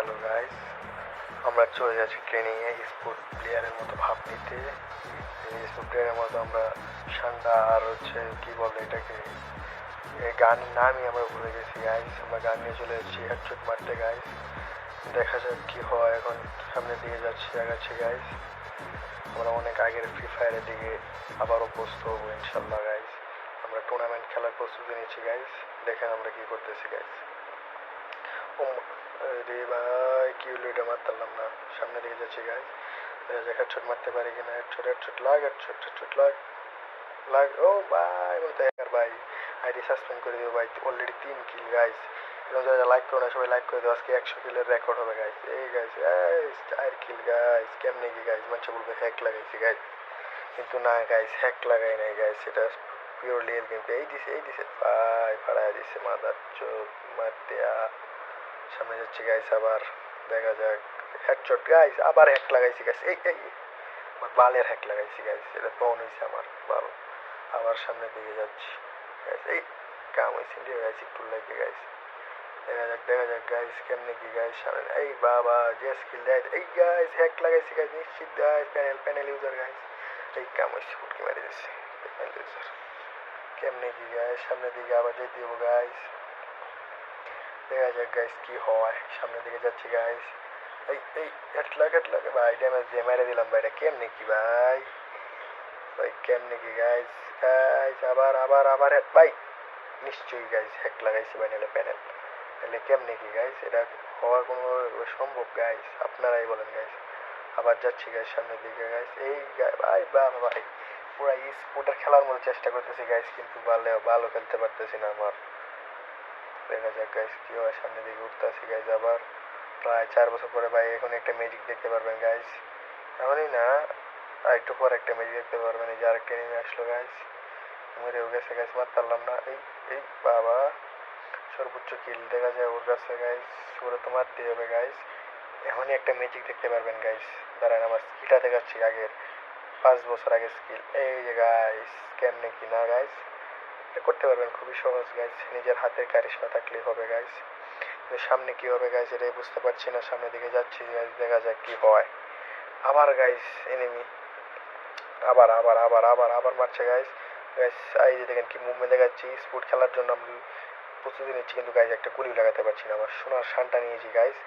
Hello guys, আমরা চলে যাচ্ছি ট্রেনিংয়ে স্পোর্ট প্লেয়ারের মতো ভাব নিতে। স্পোর্ট প্লেয়ারের মতো আমরা ঠান্ডা আর হচ্ছে কি বলে এটাকে গান নামই আমরা ভুলে গেছি গাইস আমরা গান নিয়ে চলে যাচ্ছি হেডশট মারতে গাইস দেখা যাক কি হয়, এখন সামনে দিয়ে যাচ্ছি, আগাচ্ছি গাইস আমরা অনেক আগের ফ্রি ফায়ারের দিকে আবারও অভ্যস্ত হব ইনশাল্লাহ গাইস আমরা টুর্নামেন্ট খেলার প্রস্তুতি নিচ্ছি গাইস দেখেন আমরা কি করতেছি গাইস ও রে ভাই, কি হলো মারতাম না। সামনে দিকে যাচ্ছি গাইস দেখা যাক হেডশট মারতে পারি কিনা। হেডশট হেডশট লাগ হেডশট হেডশট লাগ। লাগ। ও ভাই, বলতে আর ভাই। আইডি সাসপেন্ড করে দিও ভাই। অলরেডি তিন কিল গাইস এবং যারা লাইক করো না, সবাই লাইক করে দিও আজকে একশো কিলের রেকর্ড হবে গাইস এই গাইস চার কিল গাইস কেমনে কি গাইস মানুষ বলবে হ্যাক লাগাইছি গাইস কিন্তু না গাইস হ্যাক লাগাই নাই গাইস এটা পিওরলি এল গেম এই দিছে এই দিছে। ভাই পাড়ায় দিছে মাদার চোখ মাতিয়া সামনে যাচ্ছি গাইস আবার দেখা যাক। হেডশট গাইস আবার হ্যাক লাগাইছি গাইস এই এই আমার বালের হ্যাক লাগাইছি গাইস এটা তখন হয়েছে আমার ভালো আবার সামনের দিকে যাচ্ছি গাইস এই, কাম হয়েছে রে গাইস একটু লাগে গাইস দেখা যাক দেখা যাক গাইস কেমনে কি গাইস সামনে। এই বাবা যে স্কিল দেয় এই গাইস হ্যাক লাগাইছি গাইস নিশ্চিত guys panel panel user guys এই, কাম হয়েছে ফুটকি মারি দিচ্ছে প্যানেল ইউজার কেমনে কি গাইস সামনের দিকে আবার যেতে হব গাইস দেখা যাক গাইস কি হয়? সামনের দিকে যাচ্ছি গাইস এই এই হেটলা হেটলা ভাই ড্যামেজ দিয়ে মেরে দিলাম, ভাই, এটা কেমনে কি, ভাই? ভাই, কেমনে কি গাইস গাইস আবার আবার আবার হেড ভাই, নিশ্চয়ই গাইস হ্যাক লাগাইছি ভাই, নাহলে প্যানেল তাহলে কেমনে কি গাইস এটা হওয়ার কোনো সম্ভব গাইস আপনারাই বলেন গাইস আবার যাচ্ছি গাইস সামনের দিকে গাইস এই ভাই বাবা ভাই। পুরা স্পোর্টার খেলার মতো চেষ্টা করতেছি গাইস কিন্তু ভালো ভালো খেলতে পারতেছি না আমার। দেখা যাক গাইস কি হয়। সামনের দিকে উঠতে উঠতেছি গাইস আবার। প্রায় চার বছর পরে ভাই এখন একটা ম্যাজিক দেখতে পারবেন গাইস এমনই না একটু পর একটা ম্যাজিক দেখতে পারবেন। এই যে আরেকটা নেমে আসলো গাইস মরেও গেছে গাইস মার পারলাম না। এই এই, বাবা। সর্বোচ্চ কিল দেখা যায় ওর কাছে গাইস ওরা তো মারতে হবে গাইস এখনই একটা ম্যাজিক দেখতে পারবেন গাইস দাঁড়ান, আমার স্কিলটা দেখাচ্ছি আগের। পাঁচ বছর আগের স্কিল এই যে গাইস কেমনে কি না গাইস এটা করতে পারবেন, খুবই সহজ গাইস নিজের হাতের কারিশমা থাকলেই হবে কিন্তু সামনে কি হবে গাইস এটাই বুঝতে পারছি না। সামনের দিকে যাচ্ছি গাইস দেখা যাক কি হয়। আবার গাইস এনিমি আবার আবার আবার আবার আবার মারছে গাইস গাইস এই যে দেখেন কি মুভমেন্ট দেখাচ্ছি স্পোর্ট খেলার জন্য আমি প্রস্তুতি নিচ্ছি, কিন্তু গাইস একটা গুলি লাগাতে পারছি না। আমার সোনার শানটা নিয়েছি গাইস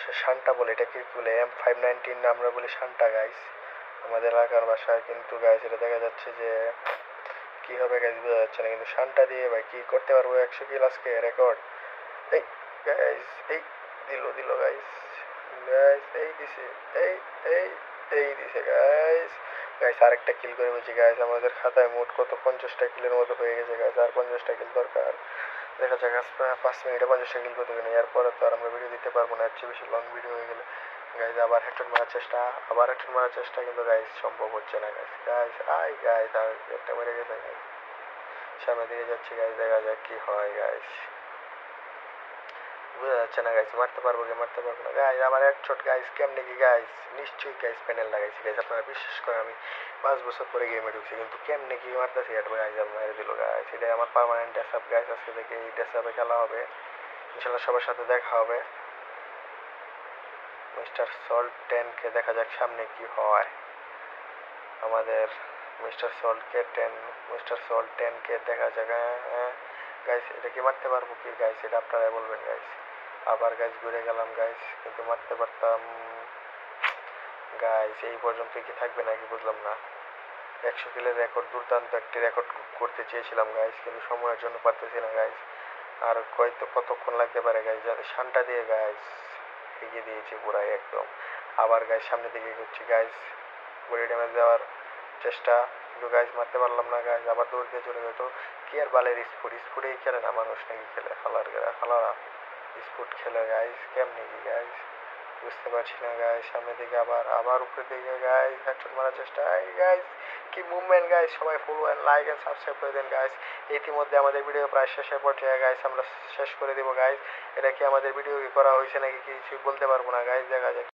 সে শানটা বলে, এটাকে বলে? এম ফাইভ নাইনটিন আমরা বলি শানটা গাইজ আমাদের এলাকার বাসায় কিন্তু গাইজ এটা দেখা যাচ্ছে যে কি হবে গাইস বোঝা যাচ্ছে না, কিন্তু শানটা দিয়ে ভাই কি করতে পারব? একশো কিল আজকে রেকর্ড এই গাইস এই, দিল দিল গাইস গাইস এই দিছে, এই এই এই দিছে গাইস গাইস আরেকটা কিল করে বলছি গাইস আমাদের খাতায় মোট কত? পঞ্চাশটা কিলের মতো হয়ে গেছে গাইস আর পঞ্চাশটা কিল দরকার। দেখা যাক, আজ পাঁচ মিনিটে পঞ্চাশটা কিল করতে গেলে এরপরে তো আর আমরা ভিডিও দিতে পারব না। এর চেয়ে বেশি লং ভিডিও হয়ে গেলে। গাইস আবার হেডশট মারার চেষ্টা, আবার হেডশট মারার চেষ্টা, কিন্তু গাইস সম্ভব হচ্ছে না গাইস গাইস আই গাইস আর একটা মেরে গেছে গাইস সামনের দিকে যাচ্ছি গাইস দেখা যাক কি হয় গাইস বোঝা যাচ্ছে না গাইস মারতে পারব কি, মারতে পারব না। গাইস আমার এক ছোট গাইস কেমনে কি গাইস নিশ্চয়ই গাইস প্যানেল লাগাইছি গাইস আপনারা বিশ্বাস করেন, আমি পাঁচ বছর পরে গেমে ঢুকছি, কিন্তু কেমনে কি মারতেছি, এটা গাইস আমার মেরে দিল গাইস এটাই আমার পার্মানেন্ট ডেসআপ গাইস আজকে থেকে এই ডেসআপে খেলা হবে। ইনশাল্লাহ সবার সাথে দেখা হবে। মিস্টার সল্ট টেনকে দেখা যাক সামনে কি হয়। আমাদের মিস্টার সল্টকে টেন, মিস্টার সল্ট টেনকে দেখা যাক গাইস এটা কি মারতে পারব কি গাইস এটা আপনারাই বলবেন গাইস আবার গাইস ঘুরে গেলাম গাইস কিন্তু মারতে পারতাম গাইস এই পর্যন্ত কি থাকবে নাকি বুঝলাম না। একশো কিলের রেকর্ড দুর্দান্ত একটি রেকর্ড করতে চেয়েছিলাম গাইস কিন্তু সময়ের জন্য পারতেছি না গাইস আর হয়তো কতক্ষণ লাগতে পারে গাইস শানটা দিয়ে গাইস এগিয়ে দিয়েছি পুরাই একদম। আবার গায়ে সামনে দিকে করছি গাইজ বডি ড্যামেজ দেওয়ার চেষ্টা। কিন্তু গাইস মারতে পারলাম না গাইস আবার দৌড় দিয়ে চলে যেত কি আর বালের স্পোর্ট স্পোর্টেই খেলে না মানুষ নাকি খেলে? খালার খালারা স্পোর্ট খেলে গাইস কেমনি কি গাইস বুঝতে পারছি না গাইস সামনের দিকে আবার আবার উপরের দিকে গাইস হেডশট মারার চেষ্টা। গাইস কি মুভমেন্ট গাইস সবাই follow and like and subscribe করে দেন গাইস ইতিমধ্যে আমাদের ভিডিও প্রায় শেষের পর্যায়ে গাইস আমরা শেষ করে দেবো গাইস এটা কি আমাদের ভিডিও করা হয়েছে নাকি কিছু বলতে পারব না গাইস দেখা যাক।